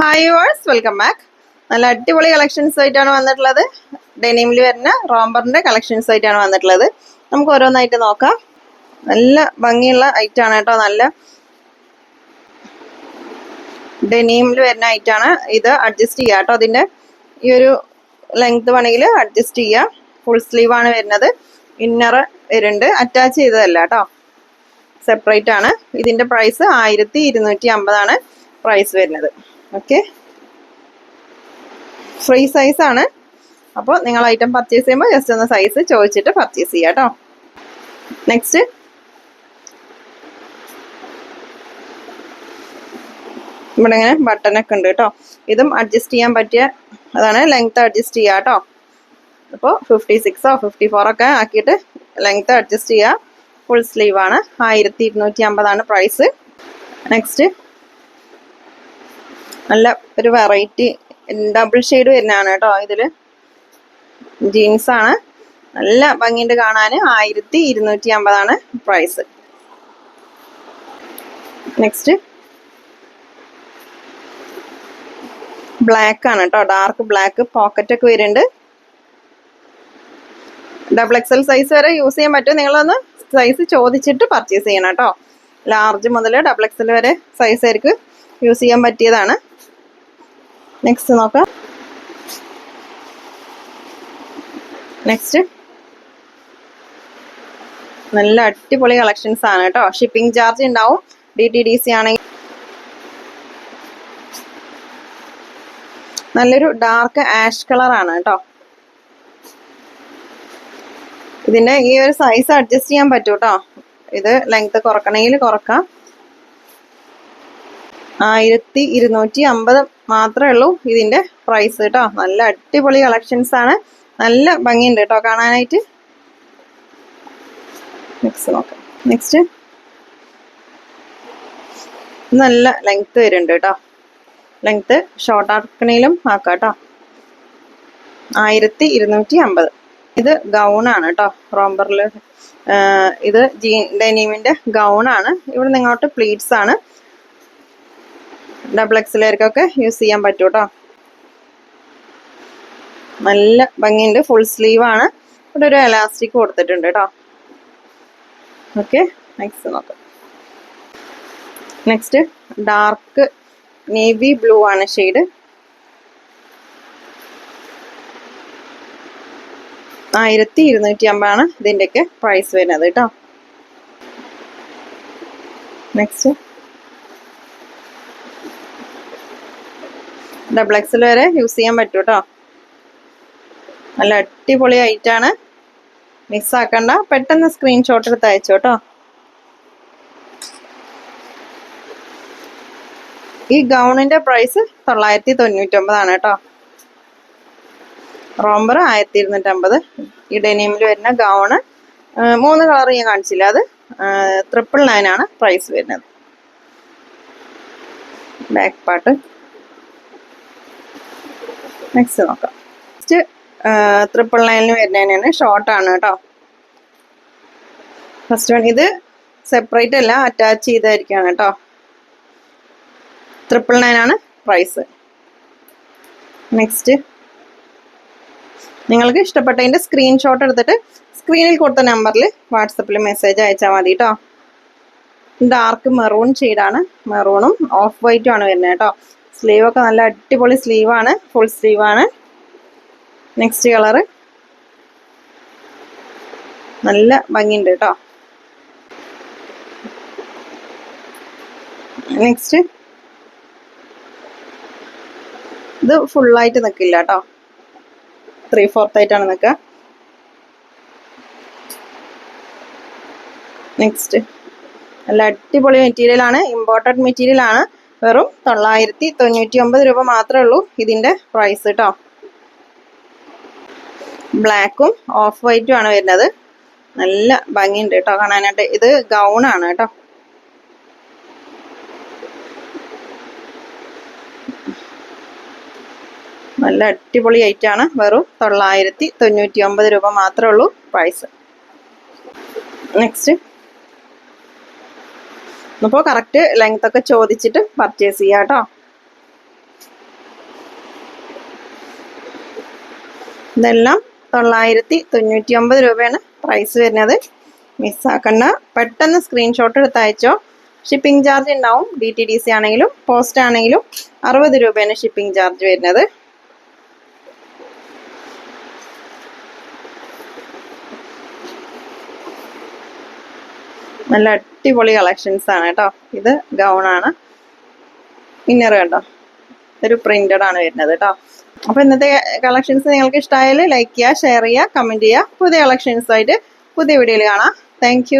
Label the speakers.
Speaker 1: Hi verse welcome back നല്ല അടിപൊളി collections ആയിട്ടാണ് വന്നിട്ടുള്ളത്. ഡെനിമിൽ വരുന്ന റോംബറിന്റെ കളക്ഷൻസ് ആയിട്ടാണ് വന്നിട്ടുള്ളത്. നമുക്ക് ഓരോന്നായിട്ട് നോക്കാം. നല്ല ഭംഗിയുള്ള ഐറ്റം ആണ് കേട്ടോ നല്ല ഡെനിമിൽ വരുന്ന ഐറ്റം ആണ്. ഇത് അഡ്ജസ്റ്റ് ചെയ്യുക കേട്ടോ അതിന്റെ. ഈ ഒരു ലെങ്ത് വേണമെങ്കിൽ അഡ്ജസ്റ്റ് ചെയ്യുക ഫുൾ സ്ലീവ് ആണ് വരുന്നത്. ഇന്നർ വരുന്നുണ്ട്. അറ്റാച്ച് ചെയ്തതല്ല കേട്ടോ. സെപ്പറേറ്റ് ആണ്. ഇതിന്റെ പ്രൈസ് ആയിരത്തി ഇരുന്നൂറ്റി അമ്പതാണ് പ്രൈസ് വരുന്നത്. ഓക്കെ ഫ്രീ സൈസ് ആണ്. അപ്പോൾ നിങ്ങൾ ഐറ്റം പർച്ചേസ് ചെയ്യുമ്പോൾ ജസ്റ്റ് ഒന്ന് സൈസ് ചോദിച്ചിട്ട് പർച്ചേസ് ചെയ്യാം കേട്ടോ നെക്സ്റ്റ് ഇവിടെ ഇങ്ങനെ ബട്ടനൊക്കെ ഉണ്ട് കേട്ടോ ഇതും അഡ്ജസ്റ്റ് ചെയ്യാൻ പറ്റിയ അതാണ് ലെങ്ത് അഡ്ജസ്റ്റ് ചെയ്യുക കേട്ടോ അപ്പോൾ ഫിഫ്റ്റി സിക്സോ ഫിഫ്റ്റി ഫോറൊക്കെ ആക്കിയിട്ട് ലെങ്ത് അഡ്ജസ്റ്റ് ചെയ്യുക ഫുൾ സ്ലീവാണ് ആയിരത്തി ഇരുന്നൂറ്റി അമ്പതാണ് പ്രൈസ് നെക്സ്റ്റ് നല്ല ഒരു വെറൈറ്റി ഡബിൾ ഷെയ്ഡ് വരുന്നതാണ് കേട്ടോ ഇതിൽ ജീൻസ് ആണ്. നല്ല ഭംഗിയുണ്ട് കാണാൻ ആയിരത്തി ഇരുന്നൂറ്റി അമ്പതാണ് പ്രൈസ് നെക്സ്റ്റ് ബ്ലാക്ക് ആണ് കേട്ടോ. ഡാർക്ക് ബ്ലാക്ക് പോക്കറ്റ് ഒക്കെ വരുന്നുണ്ട്. ഡബിൾ എക്സൽ സൈസ് വരെ യൂസ് ചെയ്യാൻ പറ്റും. നിങ്ങളൊന്ന് സൈസ് ചോദിച്ചിട്ട് പർച്ചേസ് ചെയ്യണം കേട്ടോ. ലാർജ് മുതൽ ഡബിൾ എക്സൽ വരെ സൈസ് ആയിരിക്കും യൂസ് ചെയ്യാൻ പറ്റിയതാണ്. നെക്സ്റ്റ് നോക്കാം. നെക്സ്റ്റ് നല്ല അടിപൊളി കളക്ഷൻസ് ആണ് കേട്ടോ. ഷിപ്പിംഗ് ചാർജ് ഉണ്ടാവും. ഡി ടി ഡി സി ആണെങ്കിൽ നല്ലൊരു ഡാർക്ക് ആഷ് കളർ ആണ് കേട്ടോ. ഇതിന്റെ ഈ ഒരു സൈസ് അഡ്ജസ്റ്റ് ചെയ്യാൻ പറ്റൂട്ടോ ഇത് ലെങ്ത് കുറക്കണമെങ്കിൽ കുറക്കാം. ആയിരത്തി ഇരുന്നൂറ്റി അമ്പത് മാത്രമേ ഉള്ളൂ ഇതിന്റെ പ്രൈസ് കേട്ടോ നല്ല അടിപൊളി കളക്ഷൻസ് ആണ്. നല്ല ഭംഗിയുണ്ട് കേട്ടോ കാണാനായിട്ട്. നെക്സ്റ്റ് നോക്കാം. നെക്സ്റ്റ് നല്ല ലെങ്ത് വരുന്നുണ്ട് കേട്ടോ ലെങ്ത് ഷോർട്ട് ആക്കണേലും ആക്കാം കേട്ടോ ആയിരത്തി ഇരുന്നൂറ്റി അമ്പത് ഇത് ഗൗണാണ് കേട്ടോ റോംബറിൽ ഇത് ജീ ഡെനീമിന്റെ ഗൗണാണ് ഇവിടെ നിങ്ങോട്ട് പ്ലീറ്റ്സ് ആണ്. ഡബിൾ എക്സിലേർക്കൊക്കെ യൂസ് ചെയ്യാൻ പറ്റും കേട്ടോ നല്ല ഭംഗിയുണ്ട്. ഫുൾ സ്ലീവ് ആണ്. ഇവിടെ ഒരു എലാസ്റ്റിക് കൊടുത്തിട്ടുണ്ട് കേട്ടോ. ഓക്കെ നെക്സ്റ്റ് നോക്കാം. നെക്സ്റ്റ് ഡാർക്ക് നേവി ബ്ലൂ ആണ് ഷെയ്ഡ് ആയിരത്തി ഇരുന്നൂറ്റി അമ്പതാണ് ഇതിന്റെയൊക്കെ പ്രൈസ് വരുന്നത് കേട്ടോ. നെക്സ്റ്റ് ഡബിൾ എക്സൽ വരെ യൂസ് ചെയ്യാൻ പറ്റും കേട്ടോ നല്ല അടിപൊളി ഐറ്റാണ് മിസ് ആക്കണ്ട. പെട്ടെന്ന് സ്ക്രീൻഷോട്ട് എടുത്ത് അയച്ചു കേട്ടോ ഈ ഗൗണിന്റെ പ്രൈസ് തൊള്ളായിരത്തി തൊണ്ണൂറ്റൊമ്പതാണ് കേട്ടോ റോംബർ ആയിരത്തി ഇരുന്നൂറ്റമ്പത് ഈ ഡെനിമിൽ വരുന്ന ഗൗണ് മൂന്ന് കളർ ഞാൻ കാണിച്ചില്ല. അത് ട്രിപ്പിൾ നയൻ ആണ് പ്രൈസ് വരുന്നത്. ബാക്ക് പാർട്ട് നെക്സ്റ്റ് നോക്കാം. നെക്സ്റ്റ് ട്രിപ്പിൾ നയനിൽ വരുന്നതിനാണ് ഷോർട്ടാണ് കേട്ടോ. ഫസ്റ്റ് വൺ ഇത് സെപ്പറേറ്റ് അല്ല അറ്റാച്ച് ചെയ്തായിരിക്കാണ് കേട്ടോ. ട്രിപ്പിൾ നയൻ ആണ് പ്രൈസ് നെക്സ്റ്റ് നിങ്ങൾക്ക് ഇഷ്ടപ്പെട്ടതിന്റെ സ്ക്രീൻഷോട്ട് എടുത്തിട്ട് സ്ക്രീനിൽ കൊടുത്ത നമ്പറിൽ വാട്സപ്പിൽ മെസ്സേജ് അയച്ചാൽ മതി കേട്ടോ. ഡാർക്ക് മെറൂൺ ഷെയ്ഡാണ് മെറൂണും ഓഫ് വൈറ്റും ആണ് വരുന്നത് കേട്ടോ. സ്ലീവ് ഒക്കെ നല്ല അടിപൊളി സ്ലീവ് ആണ് ഫുൾ സ്ലീവ് ആണ് നെക്സ്റ്റ് കളറ് നല്ല ഭംഗിയുണ്ട് കേട്ടോ നെക്സ്റ്റ് ഇത് ഫുള്ളായിട്ട് നിൽക്കില്ല കേട്ടോ ത്രീ ഫോർത്ത് ആയിട്ടാണ് നിൽക്കുക നെക്സ്റ്റ് നല്ല അടിപൊളി മെറ്റീരിയലാണ് മെറ്റീരിയൽ ആണ്. വെറും തൊള്ളായിരത്തി തൊണ്ണൂറ്റി ഒമ്പത് രൂപ മാത്രമേ ഉള്ളൂ ഇതിന്റെ പ്രൈസ് കേട്ടോ ബ്ലാക്കും ഓഫ് വൈറ്റും ആണ് വരുന്നത്. നല്ല ഭംഗിയുണ്ട് കേട്ടോ കാണാനായിട്ട്. ഇത് ഗൗൺ ആണ് കേട്ടോ നല്ല അടിപൊളി ഐറ്റാണ് വെറും തൊള്ളായിരത്തി തൊണ്ണൂറ്റി ഒമ്പത് രൂപ മാത്രമേ ഉള്ളൂ പ്രൈസ് നെക്സ്റ്റ് അപ്പോൾ കറക്റ്റ് ലെങ്ത് ഒക്കെ ചോദിച്ചിട്ട് പർച്ചേസ് ചെയ്യാം കേട്ടോ ഇതെല്ലാം തൊള്ളായിരത്തി തൊണ്ണൂറ്റി ഒമ്പത് രൂപയാണ് പ്രൈസ് വരുന്നത്. മിസ്സാക്കണ്ട പെട്ടെന്ന് സ്ക്രീൻഷോട്ട് എടുത്ത് അയച്ചോ. ഷിപ്പിംഗ് ചാർജ് ഉണ്ടാവും. ഡി ടി ഡി സി ആണെങ്കിലും പോസ്റ്റ് ആണെങ്കിലും അറുപത് രൂപയാണ് ഷിപ്പിംഗ് ചാർജ് വരുന്നത്. നല്ല അടിപൊളി കളക്ഷൻസ് ആണ് കേട്ടോ. ഇത് ഗൗൺ ആണ്. ഇന്നർ കേട്ടോ ഒരു പ്രിന്റഡ് ആണ് വരുന്നത് കേട്ടോ. അപ്പൊ ഇന്നത്തെ കളക്ഷൻസ് നിങ്ങൾക്ക് ഇഷ്ടമായാൽ ലൈക്ക് ചെയ്യുക ഷെയർ ചെയ്യുക കമന്റ് ചെയ്യുക. പുതിയ കളക്ഷൻസ് ആയിട്ട് പുതിയ വീഡിയോയിൽ കാണാം. താങ്ക്